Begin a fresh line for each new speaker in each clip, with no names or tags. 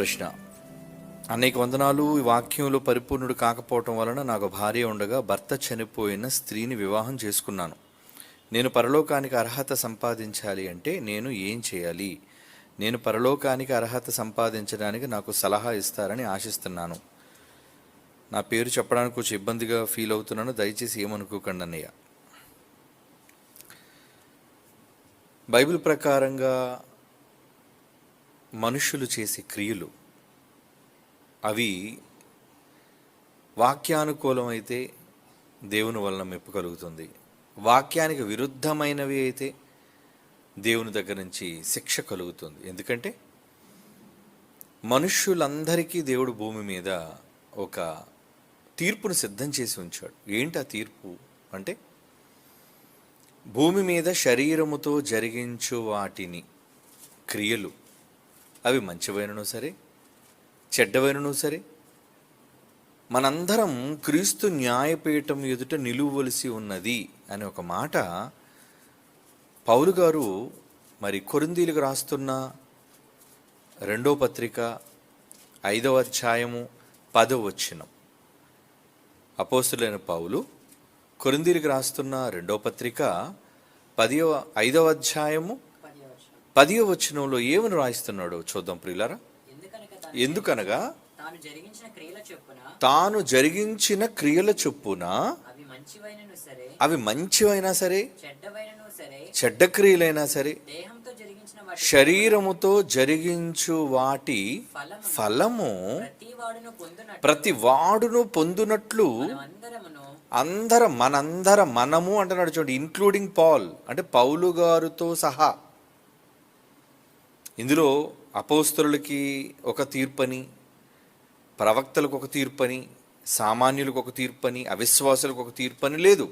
ప్రశ్న. అనేక వందనాలు ఈ వాక్యంలో పరిపూర్ణుడు కాకపోవటం వలన నాకు భార్య ఉండగా భర్త చనిపోయిన స్త్రీని వివాహం చేసుకున్నాను. నేను పరలోకానికి అర్హత సంపాదించాలి అంటే నేను ఏం చేయాలి? నేను పరలోకానికి అర్హత సంపాదించడానికి నాకు సలహా ఇస్తారని ఆశిస్తున్నాను. నా పేరు చెప్పడానికి కొంచెం ఇబ్బందిగా ఫీల్ అవుతున్నాను దయచేసి ఏమనుకోకండి అన్నయ్య. బైబిల్ ప్రకారంగా మనుషులు చేసే క్రియలు అవి వాక్యానుకూలమైతే దేవుని వలన మెప్పు కలుగుతుంది. వాక్యానికి విరుద్ధమైనవి అయితే దేవుని దగ్గర నుంచి శిక్ష కలుగుతుంది. ఎందుకంటే మనుష్యులందరికీ దేవుడు భూమి మీద ఒక తీర్పును సిద్ధం చేసి ఉంచాడు. ఏంటి ఆ తీర్పు? అంటే భూమి మీద శరీరముతో జరిగించు వాటిని క్రియలు అవి మంచివైనను సరే చెడ్డవైనను సరే మనందరం క్రీస్తు న్యాయపీఠం ఎదుట నిలువవలసి ఉన్నది అనే ఒక మాట పౌలు గారు మరి కొరిందీలకు రాస్తున్న రెండో పత్రిక ఐదవ అధ్యాయము పదవ వచ్చినం అపోస్తులైన పౌలు కొరిందీలకు రాస్తున్న రెండో పత్రిక పదివ ఐదవ అధ్యాయము
పది వర్షం
పదివ వచనంలో ఏమని రాయిస్తున్నాడు చూద్దాం ప్రియులారా?
ఎందుకనగా తాను జరిగించిన క్రియల చొప్పున అవి
మంచివైనా సరే చెడ్డ క్రియలైనా సరే శరీరముతో జరిగించు వాటి
ఫలము ప్రతి వాడును
పొందునట్లు అందరం మనందరం మనము అంటున్నాడు చూడండి ఇంక్లూడింగ్ పాల్ అంటే పౌలు గారితో సహా ఇందులో అపోస్తలులకి ఒక తీర్పని ప్రవక్తలకు ఒక తీర్పని సామాన్యులకు ఒక తీర్పని అవిశ్వాసులకు ఒక తీర్పని లేదు.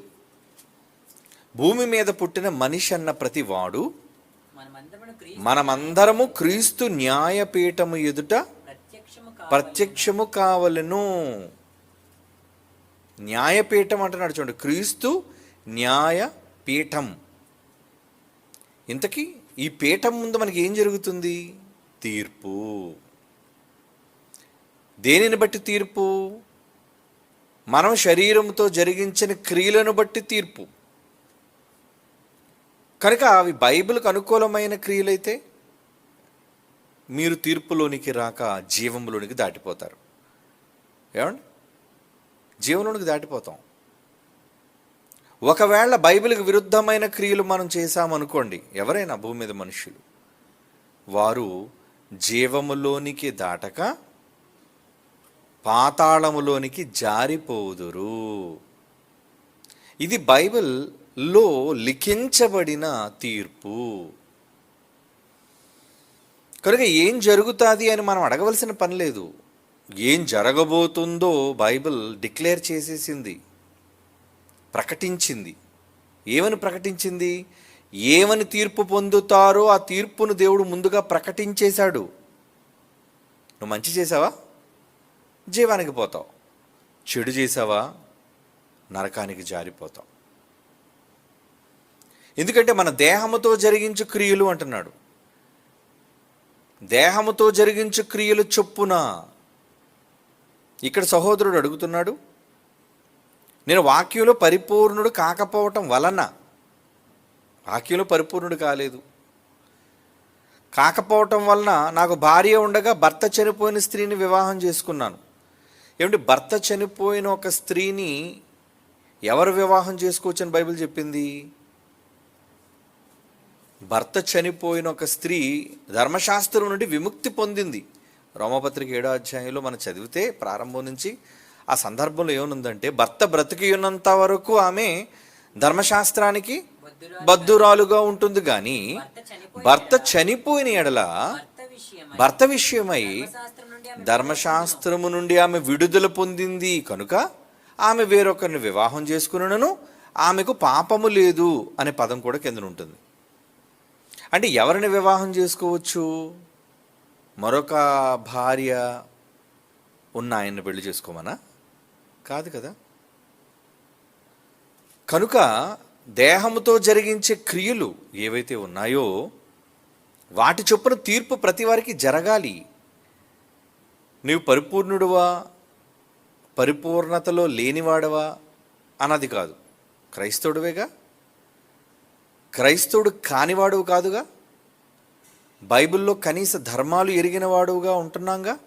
భూమి మీద పుట్టిన మనిషి అన్న ప్రతి వాడు మనమందరము క్రీస్తు న్యాయపీఠము ఎదుట
ప్రత్యక్షము
ప్రత్యక్షము కావలను. న్యాయపీఠం అంటున్నాడు చూడండి క్రీస్తు న్యాయపీఠం. ఇంతకీ ఈ పీఠం ముందు మనకి ఏం జరుగుతుంది? తీర్పు. దేనిని బట్టి తీర్పు? మనం శరీరంతో జరిగించిన క్రియలను బట్టి తీర్పు. కనుక అవి బైబిల్కు అనుకూలమైన క్రియలైతే మీరు తీర్పులోనికి రాక జీవంలోనికి దాటిపోతారు. ఏమండి? జీవంలోనికి దాటిపోతాం. ఒకవేళ బైబిల్కి విరుద్ధమైన క్రియలు మనం చేశామనుకోండి ఎవరైనా భూమి మీద మనుషులు వారు జీవములోనికి దాటక పాతాళములోనికి జారిపోదురు. ఇది బైబిల్లో లిఖించబడిన తీర్పు. కనుక ఏం జరుగుతుంది అని మనం అడగవలసిన పని లేదు. ఏం జరగబోతుందో బైబిల్ డిక్లేర్ చేసేసింది. ప్రకటించింది. ఏమని ప్రకటించింది? ఏమని తీర్పు పొందుతారో ఆ తీర్పును దేవుడు ముందుగా ప్రకటించేశాడు. నువ్వు మంచి చేసావా జీవానికి పోతావు. చెడు చేసావా నరకానికి జారిపోతావు. ఎందుకంటే మన దేహముతో జరిగించు క్రియలు అంటున్నాడు. దేహముతో జరిగించు క్రియలు చొప్పున ఇక్కడ సహోదరుడు అడుగుతున్నాడు నేను వాక్యంలో పరిపూర్ణుడు కాకపోవటం వలన వాక్యంలో పరిపూర్ణుడు కాలేదు. కాకపోవటం వలన నాకు భార్య ఉండగా భర్త చనిపోయిన స్త్రీని వివాహం చేసుకున్నాను. ఏమిటి భర్త చనిపోయిన ఒక స్త్రీని ఎవరు వివాహం చేసుకోవచ్చని బైబిల్ చెప్పింది? భర్త చనిపోయిన ఒక స్త్రీ ధర్మశాస్త్రం నుండి విముక్తి పొందింది. రోమపత్రిక ఏడో అధ్యాయంలో మనం చదివితే ప్రారంభం నుంచి ఆ సందర్భంలో ఏమనుందంటే భర్త బ్రతికి ఉన్నంత వరకు ఆమె ధర్మశాస్త్రానికి
బద్ధురాలుగా
బద్దురాలుగా ఉంటుంది కానీ
భర్త చనిపోయిన
ఎడల
భర్త విషయమై
ధర్మశాస్త్రము నుండి ఆమె విడుదల పొందింది కనుక ఆమె వేరొకరిని వివాహం చేసుకున్నను ఆమెకు పాపము లేదు అనే పదం కూడా కింద ఉంటుంది. అంటే ఎవరిని వివాహం చేసుకోవచ్చు? మరొక భార్య ఉన్న ఆయన్ని పెళ్ళి చేసుకోమనా? కాదు కదా? కనుక దేహముతో జరిగించే క్రియలు ఏవైతే ఉన్నాయో వాటి చొప్పున తీర్పు ప్రతి వారికి జరగాలి. నీవు పరిపూర్ణుడువా? పరిపూర్ణతలో లేనివాడవా? అన్నది కాదు. క్రైస్తవుడివేగా? క్రైస్తవుడు కానివాడువు కాదుగా? బైబిల్లో కనీస ధర్మాలు ఎరిగినవాడుగా ఉంటున్నాగా ఉంటున్నాంగా?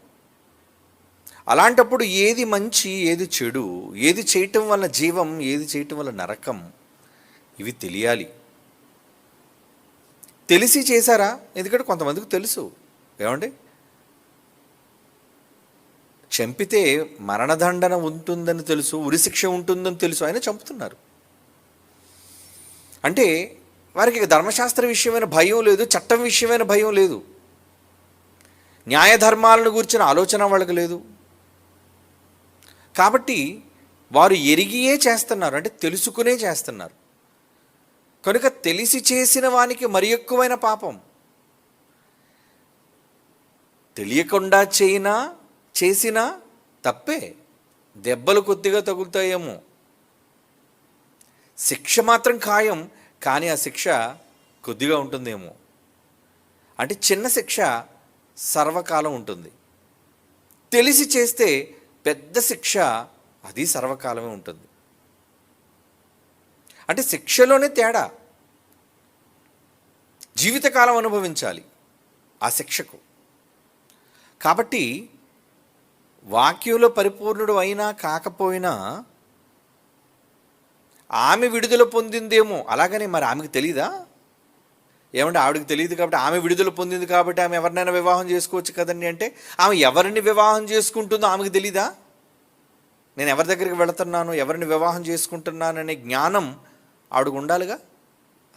అలాంటప్పుడు ఏది మంచి ఏది చెడు ఏది చేయటం వల్ల జీవం ఏది చేయటం వల్ల నరకం ఇవి తెలియాలి. తెలిసి చేశారా? ఎందుకంటే కొంతమందికి తెలుసు. ఏమండి? చంపితే మరణదండన ఉంటుందని తెలుసు ఉరిశిక్ష ఉంటుందని తెలుసు ఆయన చంపుతున్నారు. అంటే వారికి ధర్మశాస్త్ర విషయమైన భయం లేదు చట్టం విషయమైన భయం లేదు. న్యాయధర్మాలను గురించిన ఆలోచన వాళ్ళకి లేదు. కాబట్టి వారు ఎరిగియే చేస్తున్నారు అంటే తెలుసుకునే చేస్తున్నారు. కనుక తెలిసి చేసిన వానికి మరి ఎక్కువైన పాపం. తెలియకుండా చేయినా చేసినా తప్పే. దెబ్బలు కొద్దిగా తగులుతాయేమో. శిక్ష మాత్రం ఖాయం కానీ ఆ శిక్ష కొద్దిగా ఉంటుందేమో. అంటే చిన్న శిక్ష సర్వకాలం ఉంటుంది. తెలిసి చేస్తే పెద్ద శిక్ష అది సర్వకాలమే ఉంటుంది. అంటే శిక్షలోనే తేడా. జీవితకాలం అనుభవించాలి ఆ శిక్షకు. కాబట్టి వాక్యంలో పరిపూర్ణుడు అయినా కాకపోయినా ఆమె విడుదల పొందిందేమో. అలాగనే మరి ఆమెకు తెలీదా? ఏమంటే ఆవిడకి తెలియదు కాబట్టి ఆమె విడుదల పొందింది కాబట్టి ఆమె ఎవరినైనా వివాహం చేసుకోవచ్చు కదండి అంటే ఆమె ఎవరిని వివాహం చేసుకుంటుందో ఆమెకు తెలీదా? నేను ఎవరి దగ్గరికి వెళుతున్నాను ఎవరిని వివాహం చేసుకుంటున్నాననే జ్ఞానం ఆవిడకు ఉండాలిగా?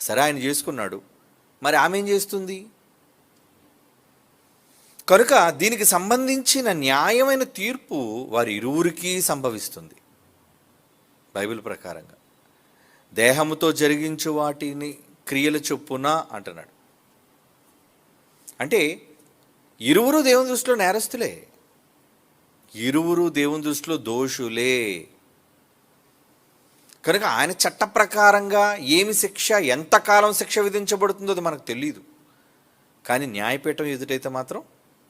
సరే ఆయన చేసుకున్నాడు. మరి ఆమె ఏం చేస్తుంది? కనుక దీనికి సంబంధించిన న్యాయమైన తీర్పు వారి ఇరువురికి సంభవిస్తుంది. బైబిల్ ప్రకారంగా దేహముతో జరిగించు వాటిని క్రియల చొప్పున అంటున్నాడు. అంటే ఇరువురు దేవుని దృష్టిలో నేరస్తులే. ఇరువురు దేవుని దృష్టిలో దోషులే. కనుక ఆయన చట్ట ప్రకారంగా ఏమి శిక్ష ఎంతకాలం శిక్ష విధించబడుతుందో అది మనకు తెలియదు కానీ న్యాయపీఠం ఎదుటైతే మాత్రం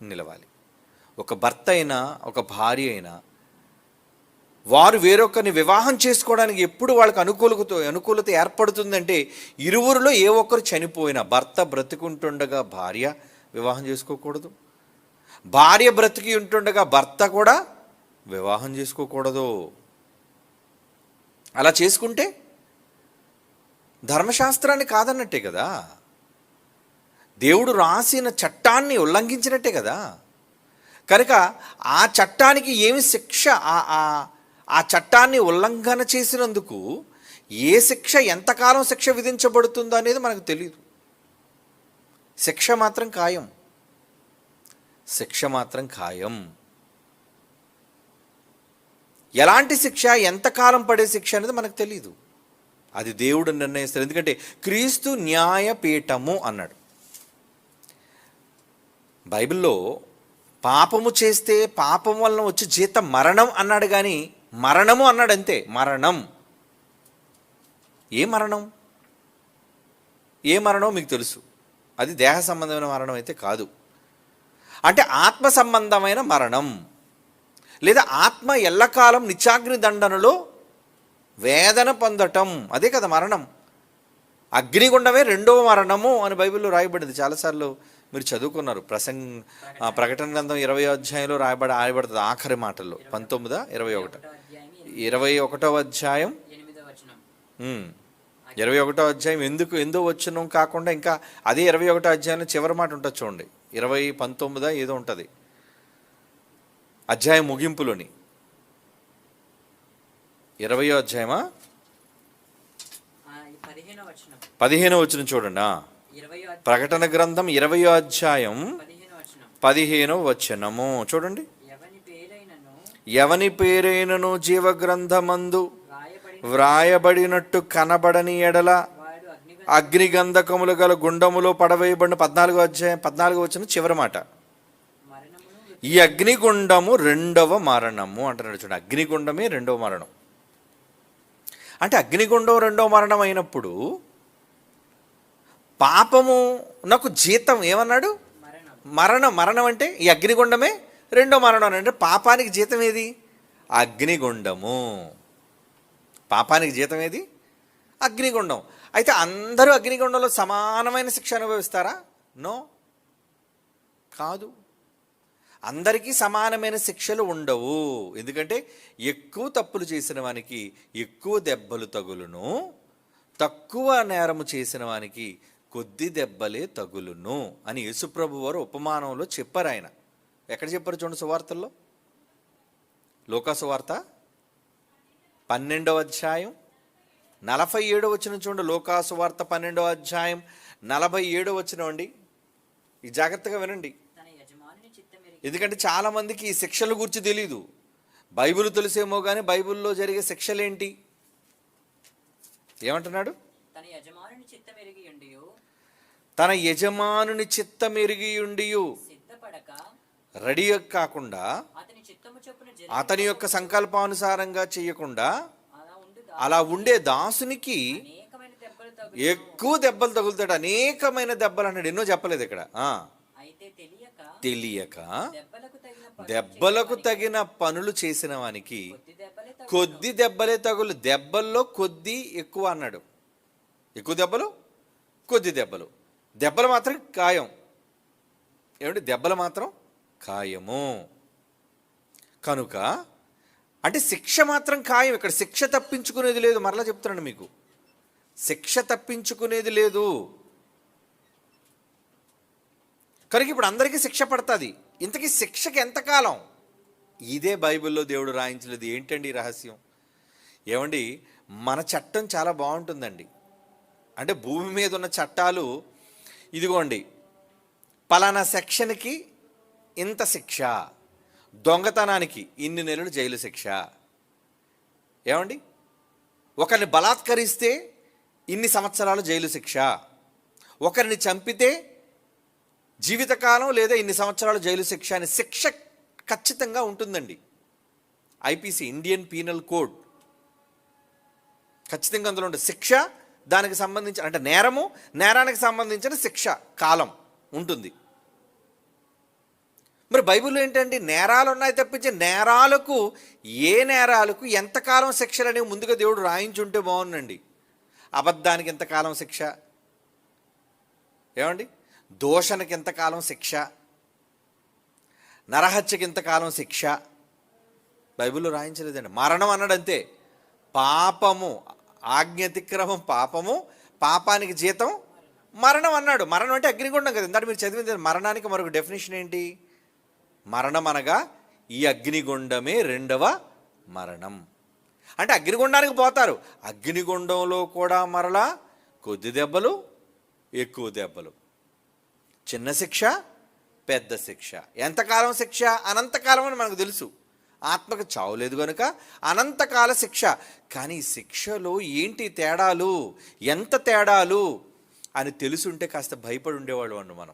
నిలవాలి. ఒక భర్త అయినా ఒక భార్య అయినా వారు వేరొకరిని వివాహం చేసుకోవడానికి ఎప్పుడు వాళ్ళకి అనుకూలత అనుకూలత ఏర్పడుతుందంటే ఇరువురిలో ఏ ఒక్కరు చనిపోయినా భర్త బ్రతికుంటుండగా భార్య వివాహం చేసుకోకూడదు. భార్య బ్రతికి ఉంటుండగా భర్త కూడా వివాహం చేసుకోకూడదు. అలా చేసుకుంటే ధర్మశాస్త్రాన్ని కాదన్నట్టే కదా. దేవుడు రాసిన చట్టాన్ని ఉల్లంఘించినట్టే కదా. కనుక ఆ చట్టానికి ఏమి శిక్ష ఆ- ఆ- చట్టాన్ని ఉల్లంఘన చేసినందుకు ఏ శిక్ష ఎంతకాలం శిక్ష విధించబడుతుందో అనేది మనకు తెలియదు శిక్ష మాత్రం ఖాయం. శిక్ష మాత్రం ఖాయం. ఎలాంటి శిక్ష ఎంతకాలం పడే శిక్ష అనేది మనకు తెలియదు అది దేవుడు నిర్ణయిస్తాడు ఎందుకంటే క్రీస్తు న్యాయపీఠము అన్నాడు. బైబిల్లో పాపము చేస్తే పాపం వలన వచ్చే జీతం మరణం అన్నాడు కానీ మరణము అన్నాడు అంతే మరణం. ఏ మరణం? ఏ మరణం మీకు తెలుసు. అది దేహ సంబంధమైన మరణం అయితే కాదు. అంటే ఆత్మ సంబంధమైన మరణం. లేదా ఆత్మ ఎల్లకాలం నిత్యాగ్ని దండనలో వేదన పొందటం. అదే కదా మరణం. అగ్నిగుండమే రెండవ మరణము అని బైబిల్లో రాయబడింది. చాలాసార్లు మీరు చదువుకున్నారు. ప్రసంగ ప్రకటన గ్రంథం ఇరవై అధ్యాయంలో రాయబడి రాయబడుతుంది ఆఖరి మాటల్లో. పంతొమ్మిదా ఇరవై ఒకటి. ఇరవై ఒకటో అధ్యాయం? ఇరవై ఒకటో అధ్యాయం ఎందుకు ఎందో వచ్చిన కాకుండా ఇంకా అదే ఇరవై ఒకటో అధ్యాయంలో చివరి మాట ఉంటుంది చూడండి. ఇరవై పంతొమ్మిదా ఏదో ఉంటుంది. అధ్యాయం ముగింపులోని. ఇరవయో అధ్యాయమా?
పదిహేనో
వచ్చిన చూడండి ప్రకటన గ్రంథం ఇరవయో అధ్యాయం
పదిహేనో
వచనము. చూడండి.
ఎవని పేరైనను
జీవగ్రంథమందు వ్రాయబడినట్టు కనబడని ఎడల అగ్నిగంధకములు గల గుండములో పడవేయబడిన పద్నాలుగు అధ్యాయం పద్నాలుగు వచ్చిన చివరి మాట. ఈ అగ్నిగుండము రెండవ మరణము అంటున్నాడు చూడండి అగ్నిగుండమే రెండవ మరణం. అంటే అగ్నిగుండం రెండవ మరణం అయినప్పుడు పాపము నాకు జీతం ఏమన్నాడు?
మరణం
మరణం అంటే ఈ అగ్నిగుండమే రెండో మరణం అంటే పాపానికి జీతం ఏది? అగ్నిగుండము. పాపానికి జీతం ఏది? అగ్నిగుండం. అయితే అందరూ అగ్నిగుండంలో సమానమైన శిక్ష అనుభవిస్తారా? నో. కాదు. అందరికీ సమానమైన శిక్షలు ఉండవు. ఎందుకంటే ఎక్కువ తప్పులు చేసిన వానికి ఎక్కువ దెబ్బలు తగులును. తక్కువ నేరము చేసిన వానికి కొద్ది దెబ్బలే తగులును అని యేసుప్రభు వారు ఉపమానంలో చెప్పారు ఆయన ఎక్కడ చెప్పారు చూడండి సువార్తల్లో? లోకా సువార్త పన్నెండవ అధ్యాయం నలభై ఏడో వచ్చిన చూడండి. లోకా సువార్త పన్నెండవ అధ్యాయం నలభై ఏడో వచ్చిన అండి. ఈ జాగ్రత్తగా వినండి. ఎందుకంటే చాలా మందికి ఈ శిక్షల గురించి తెలియదు బైబిల్ తెలిసేమో కానీ బైబిల్లో జరిగే శిక్షలేంటి? ఏమంటున్నాడు?
తన యజమానుని చిత్తమెరిగి ఉండియు.
రెడీ కాకుండా
అతని
యొక్క సంకల్పానుసారంగా చేయకుండా
అలా ఉండు
దాసునికి ఎక్కువ దెబ్బలు తగులుతాడు. అనేకమైన దెబ్బలు అన్నాడు. ఎన్నో చెప్పలేదు ఇక్కడ.
తెలియక
తెలియక
దెబ్బలకు తగిన పనులు
చేసిన వానికి
కొద్ది దెబ్బలే తగు
కొద్ది దెబ్బలే తగులు. దెబ్బల్లో కొద్ది ఎక్కువ అన్నాడు. ఎక్కువ దెబ్బలు? కొద్ది దెబ్బలు. దెబ్బలు మాత్రం ఖాయం. ఏమంటే దెబ్బలు మాత్రం ఖాయము. కనుక అంటే శిక్ష మాత్రం ఖాయం. ఇక్కడ శిక్ష తప్పించుకునేది లేదు. మరలా చెప్తున్నాను మీకు. శిక్ష తప్పించుకునేది లేదు. కనుక ఇప్పుడు అందరికీ శిక్ష పడుతుంది. ఇంతకీ శిక్షకి ఎంతకాలం ఇదే బైబిల్లో దేవుడు రాయించలేదు ఏంటండి రహస్యం? ఏమండి మన చట్టం చాలా బాగుంటుందండి. అంటే భూమి మీద ఉన్న చట్టాలు ఇదిగోండి పలానా సెక్షన్కి ఇంత శిక్ష. దొంగతనానికి ఇన్ని నెలలు జైలు శిక్ష. ఏమండి? ఒకరిని బలాత్కరిస్తే ఇన్ని సంవత్సరాలు జైలు శిక్ష. ఒకరిని చంపితే జీవితకాలం లేదా ఇన్ని సంవత్సరాలు జైలు శిక్ష అని శిక్ష ఖచ్చితంగా ఉంటుందండి. IPC Indian penal code. ఖచ్చితంగా అందులో ఉంటుంది. శిక్ష దానికి సంబంధించిన అంటే నేరము నేరానికి సంబంధించిన శిక్ష కాలం ఉంటుంది. మరి బైబిల్ ఏంటండి? నేరాలు ఉన్నాయి తప్పించి నేరాలకు ఏ నేరాలకు ఎంతకాలం శిక్షలు అనేవి ముందుగా దేవుడు రాయించుంటే బాగుందండి అబద్ధానికి ఎంతకాలం శిక్ష? ఏమండి? దోషణకి ఎంతకాలం శిక్ష? నరహత్యకి ఎంతకాలం శిక్ష? బైబిల్లో రాయించలేదండి. మరణం అన్నాడు అంతే పాపము ఆజ్ఞతిక్రమం పాపము పాపానికి జీతం మరణం అన్నాడు. మరణం అంటే అగ్నిగుండం కదా. ఇందాక మీరు చదివింది మరణానికి మరొక డెఫినేషన్ ఏంటి? మరణం అనగా ఈ అగ్నిగుండమే రెండవ మరణం. అంటే అగ్నిగుండానికి పోతారు. అగ్నిగుండంలో కూడా మరలా కొద్ది దెబ్బలు ఎక్కువ దెబ్బలు. చిన్న శిక్ష పెద్ద శిక్ష. ఎంతకాలం శిక్ష? అనంతకాలం అని మనకు తెలుసు. ఆత్మకు చావు లేదు కనుక అనంతకాల శిక్ష. కానీ శిక్షలో ఏంటి తేడాలు? ఎంత తేడాలు? అని తెలుసుంటే కాస్త భయపడి ఉండేవాడు అండి మనం.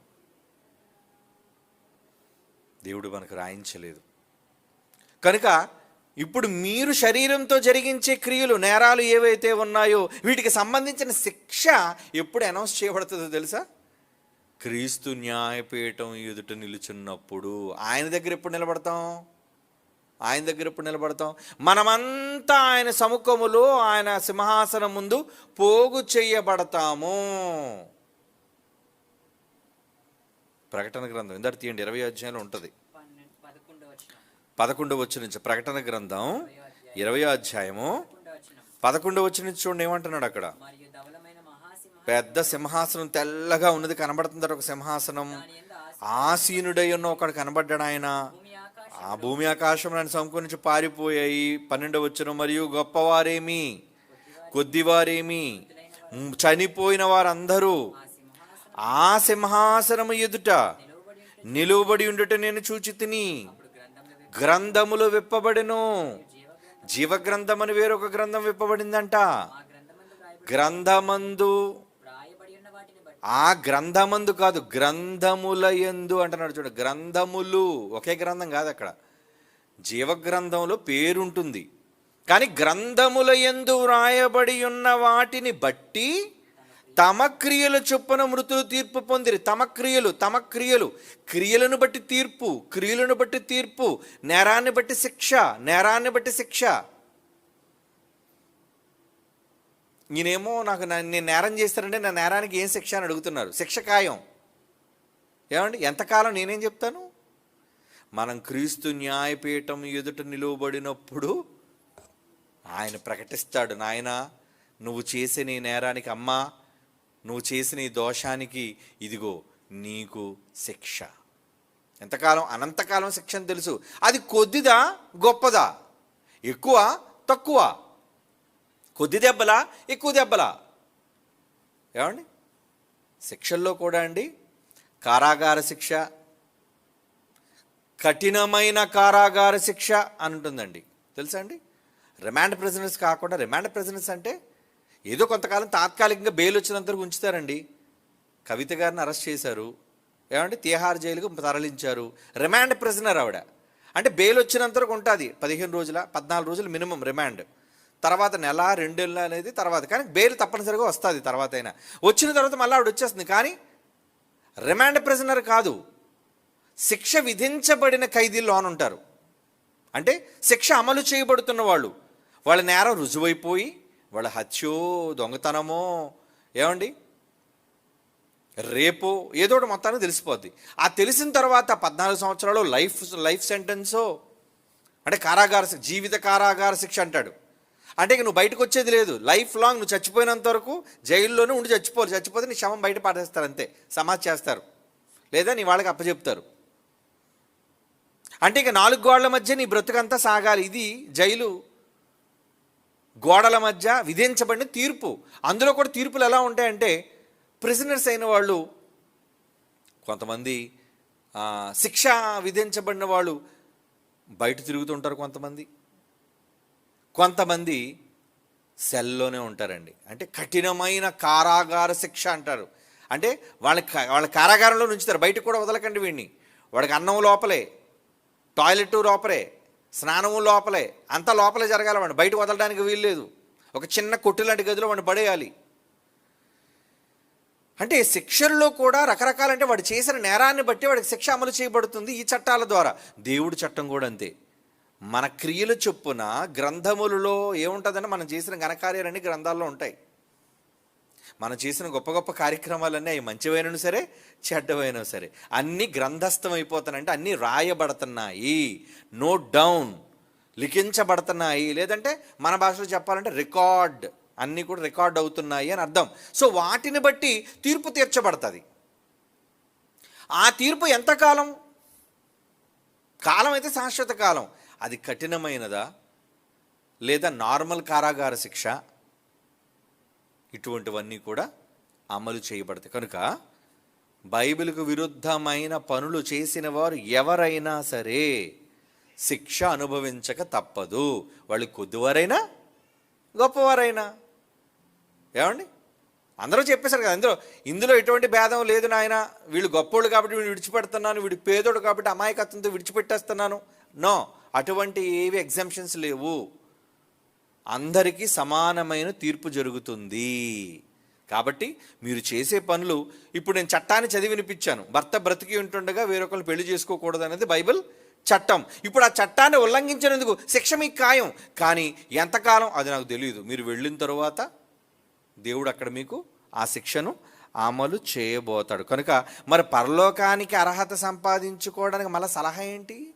దేవుడు మనకు రాయించలేదు. కనుక ఇప్పుడు మీరు శరీరంతో జరిగించే క్రియలు నేరాలు ఏవైతే ఉన్నాయో వీటికి సంబంధించిన శిక్ష ఎప్పుడు అనౌన్స్ చేయబడుతుందో తెలుసా? క్రీస్తు న్యాయపీఠం ఎదుట నిలుచున్నప్పుడు ఆయన దగ్గర ఎప్పుడు నిలబడతాం? ఆయన దగ్గర ఎప్పుడు నిలబడతాం? మనమంతా ఆయన సముఖములో ఆయన సింహాసనం ముందు పోగు చేయబడతాము. ప్రకటన గ్రంథం. ఇందరు తీయండి ఇరవై అధ్యాయంలో ఉంటుంది.
పదకొండు
వచ్చి నుంచి ప్రకటన గ్రంథం ఇరవై అధ్యాయము.
పదకొండు
వచ్చి నుంచి చూడండి ఏమంటున్నాడు అక్కడ? పెద్ద సింహాసనం తెల్లగా ఉన్నది కనబడుతుంది ఒక సింహాసనం. ఆసీనుడై ఉన్న ఒకడు కనబడ్డాడు ఆయన. ఆ భూమి ఆకాశం నన్ను సముఖం నుంచి పారిపోయాయి. పన్నెండు వచ్చిన మరియు గొప్పవారేమి? కొద్దివారేమి? చనిపోయిన వారందరూ
ఆ
సింహాసనము ఎదుట
నిలువబడి
ఉండుట నేను చూచి తిని. గ్రంథములు విప్పబడెను.
జీవగ్రంథం
జీవగ్రంథం అని వేరొక గ్రంథం విప్పబడిందంట.
ఆ గ్రంథమందు
ఆ గ్రంథమందు కాదు గ్రంథములయందు అంటున్నాడు చూడు గ్రంథములు ఒకే గ్రంథం కాదు అక్కడ. జీవగ్రంథంలో పేరుంటుంది. కానీ గ్రంథముల ఎందు వ్రాయబడి ఉన్న వాటిని బట్టి తమ క్రియల చొప్పున మృతులు తీర్పు పొందిరి. తమ క్రియలు తమ క్రియలు క్రియలను బట్టి తీర్పు క్రియలను బట్టి తీర్పు నేరాన్ని బట్టి శిక్ష నేరాన్ని బట్టి శిక్ష. నేనేమో నాకు నేను నేరం చేస్తానంటే నా నేరానికి ఏం శిక్ష అని అడుగుతున్నారు. శిక్ష ఖాయం. ఏమండి? ఎంతకాలం నేనేం చెప్తాను? మనం క్రీస్తు న్యాయపీఠం ఎదుట నిలువబడినప్పుడు ఆయన ప్రకటిస్తాడు. నాయన నువ్వు చేసే నీ నేరానికి అమ్మా నువ్వు చేసిన ఈ దోషానికి ఇదిగో నీకు శిక్ష. ఎంతకాలం? అనంతకాలం శిక్ష అని తెలుసు. అది కొద్దిదా? గొప్పదా? ఎక్కువ? తక్కువ? కొద్ది దెబ్బలా? ఎక్కువ దెబ్బలా? ఏమండి? శిక్షల్లో కూడా అండి. కారాగార శిక్ష కఠినమైన కారాగార శిక్ష అని ఉంటుందండి. తెలుసా అండి? రిమాండ్ ప్రెసిడెన్స్ కాకుండా రిమాండ్ ప్రెసిడెన్స్ అంటే ఏదో కొంతకాలం తాత్కాలికంగా బెయిల్ వచ్చినంత ఉంచుతారండి. కవిత గారిని అరెస్ట్ చేశారు. ఏమంటే తిహార్ జైలుకు తరలించారు. రిమాండ్ ప్రిజనర్ ఆవిడ. అంటే బెయిల్ వచ్చినంత ఉంటుంది. పదిహేను రోజుల పద్నాలుగు రోజులు మినిమం రిమాండ్. తర్వాత నెల రెండు నెలలు అనేది తర్వాత. కానీ బెయిల్ తప్పనిసరిగా వస్తుంది తర్వాత అయినా. వచ్చిన తర్వాత మళ్ళీ ఆవిడ వచ్చేస్తుంది. కానీ రిమాండ్ ప్రిజనర్ కాదు. శిక్ష విధించబడిన ఖైదీల్లో అని ఉంటారు. అంటే శిక్ష అమలు చేయబడుతున్న వాళ్ళు. వాళ్ళ నేరం రుజువైపోయి వాళ్ళ హత్యో దొంగతనమో ఏమండి? రేపో ఏదో ఒకటి మొత్తానికి తెలిసిపోద్ది. ఆ తెలిసిన తర్వాత పద్నాలుగు సంవత్సరాలు లైఫ్ లైఫ్ సెంటెన్సో అంటే కారాగార శిక్ష జీవిత కారాగార శిక్ష అంటాడు. అంటే ఇక నువ్వు బయటకు వచ్చేది లేదు. లైఫ్ లాంగ్ నువ్వు చచ్చిపోయినంత వరకు జైల్లోనే ఉండి చచ్చిపోవాలి. చచ్చిపోతే నీ శవం బయట పాడేస్తారు అంతే. సమాధి చేస్తారు. లేదా నీ వాళ్ళకి అప్పచెప్తారు. అంటే ఇక నాలుగు గోడల మధ్య నీ బ్రతుకంతా సాగాలి. ఇది జైలు గోడల మధ్య విధించబడిన తీర్పు. అందులో కూడా తీర్పులు ఎలా ఉంటాయంటే ప్రిజనర్స్ అయిన వాళ్ళు కొంతమంది శిక్ష విధించబడిన వాళ్ళు బయట తిరుగుతుంటారు కొంతమంది. కొంతమంది సెల్లోనే ఉంటారండి. అంటే కఠినమైన కారాగార శిక్ష అంటారు. అంటే వాళ్ళ క- వాళ్ళ కారాగారంలో ఉంచుతారు బయటకు కూడా వదలకండి వీడిని. వాడికి అన్నం లోపలే టాయిలెట్ లోపలే స్నానము లోపలే. అంత లోపలే జరగాలి వాడిని. బయట వదలడానికి వీల్లేదు ఒక చిన్న కొట్టు లాంటి గదిలో వాడిని పడేయాలి. అంటే శిక్షల్లో కూడా రకరకాలంటే వాడు చేసిన నేరాన్ని బట్టి వాడికి శిక్ష అమలు చేయబడుతుంది ఈ చట్టాల ద్వారా. దేవుడి చట్టం కూడా అంతే. మన క్రియలు చొప్పున గ్రంథములలో ఏముంటుందని మనం చేసిన ఘనకార్యాలన్నీ గ్రంథాల్లో ఉంటాయి. మనం చేసిన గొప్ప గొప్ప కార్యక్రమాలన్నీ అవి మంచివైనను సరే చెడ్డవైనా సరే. అన్నీ గ్రంథస్థం అయిపోతానంటే అన్నీ రాయబడుతున్నాయి. Note down లిఖించబడుతున్నాయి. లేదంటే మన భాషలో చెప్పాలంటే రికార్డ్. అన్నీ కూడా రికార్డ్ అవుతున్నాయి అని అర్థం. సో వాటిని బట్టి తీర్పు తీర్చబడుతుంది. ఆ తీర్పు ఎంతకాలం? కాలం అయితే శాశ్వత కాలం. అది కఠినమైనదా? లేదా నార్మల్ కారాగార శిక్ష? ఇటువంటివన్నీ కూడా అమలు చేయబడతాయి. కనుక బైబిల్కు విరుద్ధమైన పనులు చేసిన వారు ఎవరైనా సరే శిక్ష అనుభవించక తప్పదు. వాళ్ళు కొద్దివారైనా గొప్పవారైనా. ఏమండి? అందరూ చెప్పేశారు కదా ఇందులో ఇందులో ఎటువంటి భేదం లేదు నాయన. వీళ్ళు గొప్పోళ్ళు కాబట్టి వీడు విడిచిపెడుతున్నాను వీడు పేదోడు కాబట్టి అమాయకత్వంతో విడిచిపెట్టేస్తున్నాను. నో అటువంటి ఏవి ఎగ్జామ్షన్స్ లేవు. అందరికీ సమానమైన తీర్పు జరుగుతుంది. కాబట్టి మీరు చేసే పనులు ఇప్పుడు నేను చట్టాన్ని చదివి వినిపించాను. భర్త బ్రతికి ఉంటుండగా వేరొకరు పెళ్ళి చేసుకోకూడదు అనేది బైబిల్ చట్టం. ఇప్పుడు ఆ చట్టాన్ని ఉల్లంఘించినందుకు శిక్ష మీకు ఖాయం. కానీ ఎంతకాలం? అది నాకు తెలియదు. మీరు వెళ్ళిన తర్వాత దేవుడు అక్కడ మీకు ఆ శిక్షను అమలు చేయబోతాడు. కనుక మరి పరలోకానికి అర్హత సంపాదించుకోవడానికి మళ్ళీ సలహా ఏంటి?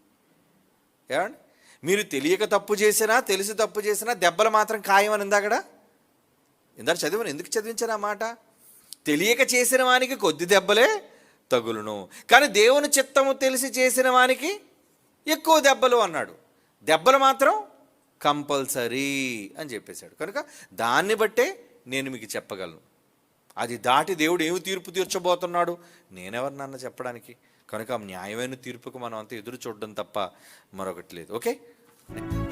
ఏమండి? మీరు తెలియక తప్పు చేసినా తెలిసి తప్పు చేసినా దెబ్బలు మాత్రం ఖాయమని అని ఇందాకడ ఇందాక చదివను ఎందుకు చదివించారు ఆ మాట? తెలియక చేసిన వానికి కొద్ది దెబ్బలే తగులును. కానీ దేవుని చిత్తము తెలిసి చేసిన వానికి ఎక్కువ దెబ్బలు అన్నాడు. దెబ్బలు మాత్రం కంపల్సరీ అని చెప్పేశాడు. కనుక దాన్ని బట్టే నేను మీకు చెప్పగలను. అది దాటి దేవుడు ఏమి తీర్పు తీర్చబోతున్నాడు? నేనెవరినన్నా చెప్పడానికి? కనుక న్యాయమైన తీర్పుకు మనం అంతా ఎదురు చూడడం తప్ప మరొకటి లేదు. ఓకే? Thank you.